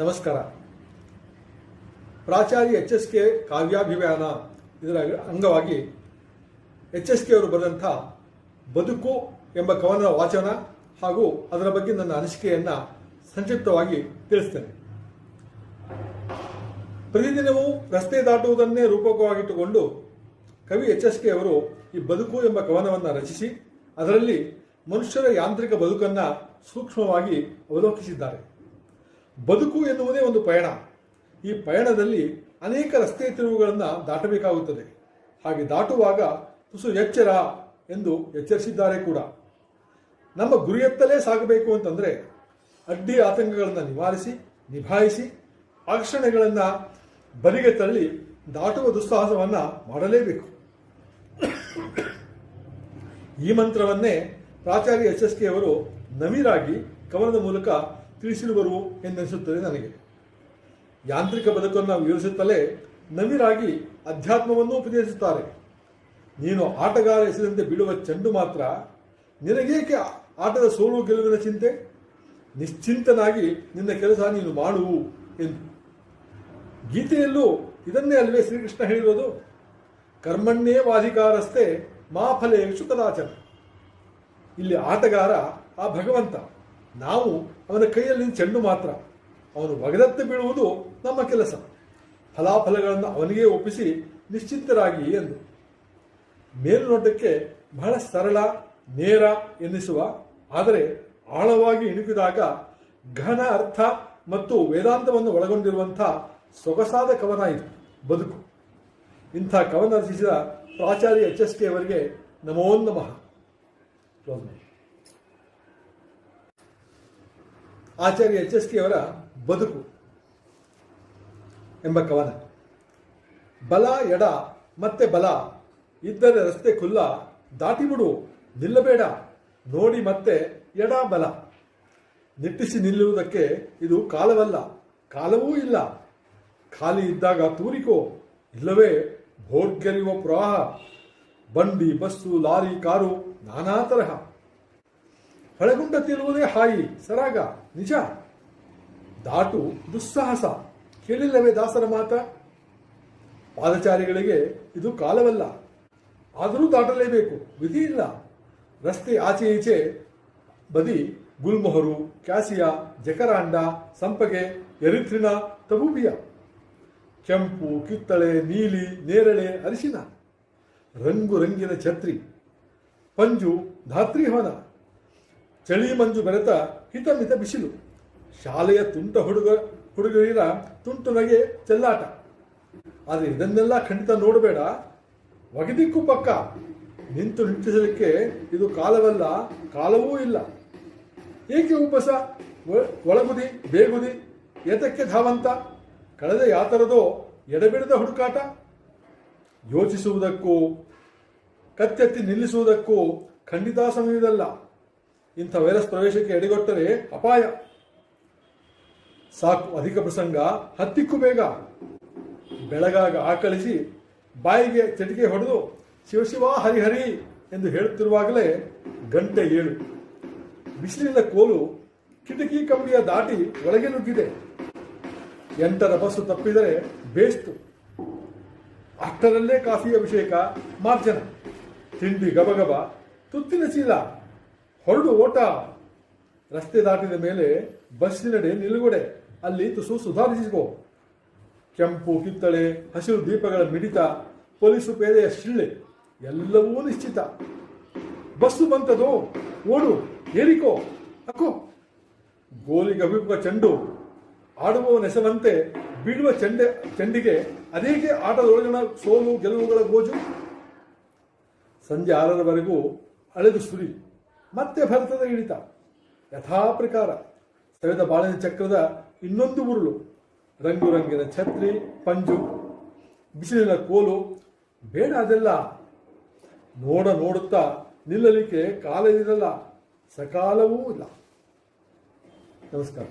ನಮಸ್ಕಾರ. ಪ್ರಾಚಾರ್ಯ H S K ಕಾವ್ಯಾಭಿಮಾನ ಇದರ ಅಂಗವಾಗಿ ಎಚ್ ಎಸ್ ಕೆ ಅವರು ಬರೆದಂಥ ಬದುಕು ಎಂಬ ಕವನ ವಾಚನ ಹಾಗೂ ಅದರ ಬಗ್ಗೆ ನನ್ನ ಅನಿಸಿಕೆಯನ್ನು ಸಂಕ್ಷಿಪ್ತವಾಗಿ ತಿಳಿಸ್ತೇನೆ. ಪ್ರತಿದಿನವೂ ರಸ್ತೆ ದಾಟುವುದನ್ನೇ ರೂಪಕವಾಗಿಟ್ಟುಕೊಂಡು ಕವಿ ಎಚ್ ಎಸ್ ಕೆ ಅವರು ಈ ಬದುಕು ಎಂಬ ಕವನವನ್ನು ರಚಿಸಿ, ಅದರಲ್ಲಿ ಮನುಷ್ಯರ ಯಾಂತ್ರಿಕ ಬದುಕನ್ನು ಸೂಕ್ಷ್ಮವಾಗಿ ಅವಲೋಕಿಸಿದ್ದಾರೆ. ಬದುಕು ಎನ್ನುವುದೇ ಒಂದು ಪಯಣ. ಈ ಪಯಣದಲ್ಲಿ ಅನೇಕ ರಸ್ತೆ ತಿರುವುಗಳನ್ನು ದಾಟಬೇಕಾಗುತ್ತದೆ. ಹಾಗೆ ದಾಟುವಾಗ ತುಸು ಎಚ್ಚರ ಎಂದು ಎಚ್ಚರಿಸಿದ್ದಾರೆ ಕೂಡ. ನಮ್ಮ ಗುರಿಯತ್ತಲೇ ಸಾಗಬೇಕು ಅಂತಂದರೆ ಅಡ್ಡಿ ಆತಂಕಗಳನ್ನು ನಿವಾರಿಸಿ, ನಿಭಾಯಿಸಿ ಆಕರ್ಷಣೆಗಳನ್ನು ಬಲಿಗೆ ತಳ್ಳಿ ದಾಟುವ ದುಸ್ಸಾಹಸವನ್ನು ಮಾಡಲೇಬೇಕು. ಈ ಮಂತ್ರವನ್ನೇ ಪ್ರಾಚಾರ್ಯ ಎಸ್ ಎಸ್ ಕೆ ಅವರು ನವಿರಾಗಿ ಕವನದ ಮೂಲಕ ತಿಳಿಸಿರುವರು ಎಂದೆನಿಸುತ್ತದೆ ನನಗೆ. ಯಾಂತ್ರಿಕ ಬದುಕನ್ನು ವಿವರಿಸುತ್ತಲೇ ನವಿರಾಗಿ ಅಧ್ಯಾತ್ಮವನ್ನು ಉಪದೇಶಿಸುತ್ತಾರೆ. ನೀನು ಆಟಗಾರ ಎಸೆದಂತೆ ಬಿಡುವ ಚೆಂಡು ಮಾತ್ರ ನಿನಗೇಕೆ ಆಟದ ಸೋಲು ಗೆಲುವಿನ ಚಿಂತೆ? ನಿಶ್ಚಿಂತನಾಗಿ ನಿನ್ನ ಕೆಲಸ ನೀನು ಮಾಡುವು ಎಂದು. ಗೀತೆಯಲ್ಲೂ ಇದನ್ನೇ ಅಲ್ವೇ ಶ್ರೀಕೃಷ್ಣ ಹೇಳಿರೋದು? ಕರ್ಮಣ್ಣೇ ವಾಧಿಕಾರಸ್ಥೆ, ಮಾ ಫಲೇಶು ಕದಾಚನ ಇಲ್ಲಿ ಆಟಗಾರ ಆ ಭಗವಂತ. ನಾವು ಅವನ ಕೈಯಲ್ಲಿ ಚೆಂಡು ಮಾತ್ರ. ಅವನು ಒಗೆದತ್ತೆ ಬೀಳುವುದು ನಮ್ಮ ಕೆಲಸ. ಫಲಾಫಲಗಳನ್ನು ಅವನಿಗೆ ಒಪ್ಪಿಸಿ ನಿಶ್ಚಿಂತರಾಗಿ ಎಂದು. ಮೇಲ್ನೋಟಕ್ಕೆ ಬಹಳ ಸರಳ, ನೇರ ಎನ್ನಿಸುವ, ಆದರೆ ಆಳವಾಗಿ ಇಣುಕಿದಾಗ ಘನ ಅರ್ಥ ಮತ್ತು ವೇದಾಂತವನ್ನು ಒಳಗೊಂಡಿರುವಂಥ ಸೊಗಸಾದ ಕವನ ಇದು, ಬದುಕು. ಇಂಥ ಕವನ ರಚಿಸಿದ ಪ್ರಾಚಾರ್ಯ ಎಚ್ ಎಸ್ ಕೆ ಅವರಿಗೆ ನಮೋ ನಮಃ ಕ್ಲೋಸ್ ಮಾಡಿ ಆಚಾರ್ಯ ಎಚ್ ಎಸ್ ಟಿ ಅವರ ಬದುಕು ಎಂಬ ಕವನ. ಬಲ ಎಡ ಮತ್ತೆ ಬಲ ಇದ್ದರೆ ರಸ್ತೆ ಖುಲ್ಲ, ದಾಟಿಬಿಡು, ನಿಲ್ಲಬೇಡ, ನೋಡಿ ಮತ್ತೆ ಎಡ ಬಲ. ನಿಟ್ಟಿಸಿ ನಿಲ್ಲುವುದಕ್ಕೆ ಇದು ಕಾಲವಲ್ಲ, ಕಾಲವೂ ಇಲ್ಲ. ಖಾಲಿ ಇದ್ದಾಗ ತೂರಿಕೋ, ಇಲ್ಲವೇ ಭೋರ್ಗೆರೆಯುವ ಪ್ರವಾಹ ಬಂಡಿ, ಬಸ್ಸು, ಲಾರಿ, ಕಾರು ನಾನಾ ತರಹ. ಹೊಳೆಗುಂಡ ತಿರುವುದೇ ಹಾಯಿ, ಸರಾಗ. ನಿಜ. ದಾಟು ದುಸ್ಸಾಹಸ. ಕೇಳಿಲ್ಲವೇ ದಾಸರ ಮಾತ? ಪಾದಚಾರಿಗಳಿಗೆ ಇದು ಕಾಲವಲ್ಲ. ಆದರೂ ದಾಟಲೇಬೇಕು. ವಿಧಿ ಇಲ್ಲ. ರಸ್ತೆ ಆಚೆ ಈಚೆ ಬದಿ, ಗುಲ್ಮೊಹರು, ಕ್ಯಾಸಿಯಾ, ಜಕರಾಂಡ, ಸಂಪಗೆ ಎರಿಥ್ರಿನ ತಬೂಬಿಯ. ಕೆಂಪು, ಕಿತ್ತಳೆ, ನೀಲಿ, ನೇರಳೆ, ಅರಿಶಿನ. ರಂಗು ರಂಗಿನ ಛತ್ರಿ. ಪಂಜು ಧಾತ್ರಿಹವನ. ಚಳಿ ಮಂಜು ಬೆರೆತ ಹಿತಮಿತ ಬಿಸಿಲು. ಶಾಲೆಯ ತುಂಟ ಹುಡುಗ ಹುಡುಗರಿರ ತುಂಟು ನಗೆ ಚೆಲ್ಲಾಟ. ಆದರೆ ಇದನ್ನೆಲ್ಲ ಖಂಡಿತ ನೋಡಬೇಡ. ಒಗೆದಿಕ್ಕೂ ಪಕ್ಕ. ನಿಂತು ನಿಂತಿಸಲಿಕ್ಕೆ ಇದು ಕಾಲವಲ್ಲ, ಕಾಲವೂ ಇಲ್ಲ. ಏಕೆ ಉಪಸ? ಒಳಗುದಿ, ಬೇಗುದಿ, ಏತಕ್ಕೆ ಧಾವಂತ? ಕಳೆದ ಯಾತರದೋ ಎಡಬಿಡದ ಹುಡುಕಾಟ? ಯೋಚಿಸುವುದಕ್ಕೂ, ಕತ್ತೆತ್ತಿ ನಿಲ್ಲಿಸುವುದಕ್ಕೂ ಖಂಡಿತ ಸಮಯದಲ್ಲ ಇಂಥ ವೈರಸ್ ಪ್ರವೇಶಕ್ಕೆ ಎಡೆಗೊಟ್ಟರೆ ಅಪಾಯ. ಸಾಕು ಅಧಿಕ ಪ್ರಸಂಗ, ಹತ್ತಿಕ್ಕೂ ಬೇಗ. ಬೆಳಗಾಗ ಆಕಳಿಸಿ ಬಾಯಿಗೆ ಚಟಿಕೆ ಹೊಡೆದು ಶಿವಶಿವ ಹರಿಹರಿ ಎಂದು ಹೇಳುತ್ತಿರುವಾಗಲೇ ಗಂಟೆ ಏಳು. ಬಿಸಿಲಿನ ಕೋಲು ಕಿಟಕಿ ಕಂಬಿಯ ದಾಟಿ ಒಳಗೆ ನುಗ್ಗಿದೆ. ಎಂಟರ ಬಸ್ಸು ತಪ್ಪಿದರೆ ಬೇಸ್ತು. ಅಷ್ಟರಲ್ಲೇ ಕಾಫಿ ಅಭಿಷೇಕ, ಮಾರ್ಜನ. ತಿಂಡಿ ಗಬಗಬ, ತುತ್ತಿನ ಚೀಲ. ಹೊರಡು ಓಟ. ರಸ್ತೆ ದಾಟಿದ ಮೇಲೆ ಬಸ್ಸಿನಡೆ ನಿಲುಗಡೆ. ಅಲ್ಲಿ ತುಸು ಸುಧಾರಿಸಿಕೋ ಕೆಂಪು ಕಿತ್ತಳೆ, ಹಸಿರು ದೀಪಗಳ ಮಿಡಿತ, ಪೊಲೀಸು ಪೇದೆಯ ಶಿಳ್ಳೆ, ಎಲ್ಲವೂ ನಿಶ್ಚಿತ. ಬಸ್ಸು ಬಂತದು. ಓಡು, ಏರಿಕೋ. ಅಕ್ಕೋ ಗೋಲಿಗೆ ಅಭಿಪ್ರ ಚೆಂಡು. ಆಡುವವ ನೆಸವಂತೆ ಬೀಳುವ ಚೆಂಡೆ, ಚೆಂಡಿಗೆ ಅದೇಕೆ ಆಟದೊಳಗಿನ ಸೋಲು, ಗೆಲುವುಗಳ ಗೋಜು? ಸಂಜೆ ಆರರವರೆಗೂ ಅಳೆದು ಸುರಿ. ಮತ್ತೆ ಭರತದ ಇಳಿತ ಯಥಾ ಪ್ರಕಾರ ಸೆಳೆದ ಬಾಳಿನ ಚಕ್ರದ ಇನ್ನೊಂದು ಉರುಳು ರಂಗು ರಂಗಿನ ಛತ್ರಿ, ಪಂಜು, ಬಿಸಿಲಿನ ಕೋಲು, ಬೇಡ ಅದೆಲ್ಲ. ನೋಡ ನೋಡುತ್ತಾ ನಿಲ್ಲಲಿಕ್ಕೆ ಕಾಲ ಇರಲ್ಲ, ಸಕಾಲವೂ ಇಲ್ಲ. ನಮಸ್ಕಾರ.